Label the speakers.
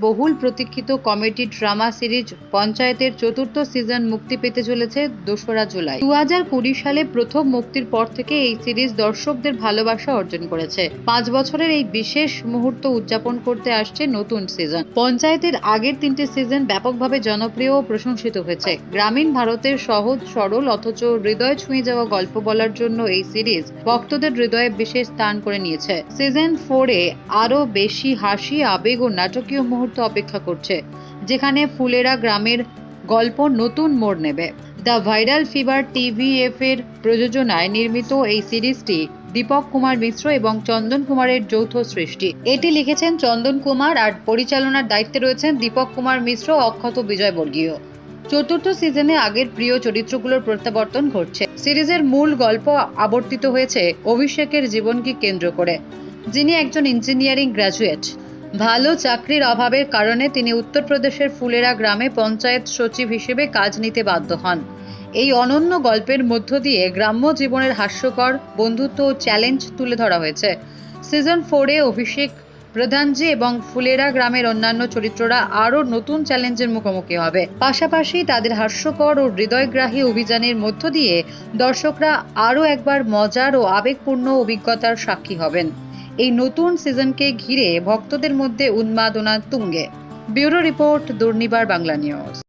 Speaker 1: বহুল প্রতীক্ষিত comedy drama series পঞ্চায়েতের চতুর্থ সিজন মুক্তি পেতে চলেছে দোসরা জুলাই। দু হাজার কুড়ি সালে প্রথম মুক্তির পর থেকে এই সিরিজ দর্শকদের ভালোবাসা অর্জন করেছে। পাঁচ বছরের এই বিশেষ মুহূর্ত উদযাপন করতে আসছে নতুন সিজন। পঞ্চায়েতের আগের তিনটি সিজন ব্যাপকভাবে জনপ্রিয় ও প্রশংসিত হয়েছে। গ্রামীণ ভারতের সহজ, সরল, অথচ হৃদয় ছুঁয়ে যাওয়া গল্প বলার জন্য এই সিরিজ ভক্তদের হৃদয়ে বিশেষ স্থান করে নিয়েছে। সিজন ফোরে আরও বেশি হাসি, আবেগ ও নাটকীয় মুহূর্ত অপেক্ষা করছে, যেখানে ফুলেরা গ্রামের গল্প নতুন মোড় নেবে। দ্য ভাইরাল ফিভার টিভিএফ এর প্রযোজনায় নির্মিত এই সিরিজটি দীপক কুমার মিশ্র এবং চন্দন কুমারের যৌথ সৃষ্টি। এটি লিখেছেন চন্দন কুমার আর পরিচালনার দায়িত্বে রয়েছেন দীপক কুমার মিশ্র অক্ষত বিজয়বর্গীয়। চতুর্থ সিজনে আগের প্রিয় চরিত্রগুলোর প্রত্যাবর্তন ঘটছে। সিরিজের মূল গল্প আবর্তিত হয়েছে অভিষেকের জীবনকে কেন্দ্র করে, যিনি একজন ইঞ্জিনিয়ারিং গ্র্যাজুয়েট। ভালো চাকরির অভাবের কারণে তিনি উত্তরপ্রদেশের ফুলেরা গ্রামে পঞ্চায়েত সচিব হিসেবে কাজ নিতে বাধ্য হন। এই অনন্য গল্পের মধ্য দিয়ে গ্রাম্য জীবনের হাস্যকর বন্ধুত্ব ও চ্যালেঞ্জ তুলে ধরা হয়েছে। সিজন ফোরে অভিষেক প্রধানজি এবং ফুলেরা গ্রামের অন্যান্য চরিত্ররা আরও নতুন চ্যালেঞ্জের মুখোমুখি হবে। পাশাপাশি তাদের হাস্যকর ও হৃদয়গ্রাহী অভিযানের মধ্য দিয়ে দর্শকরা আরও একবার মজার ও আবেগপূর্ণ অভিজ্ঞতার সাক্ষী হবেন। এই নতুন সিজনকে ঘিরে ভক্তদের মধ্যে উন্মাদনা তুঙ্গে। Bureau report Durnibar Bangla news.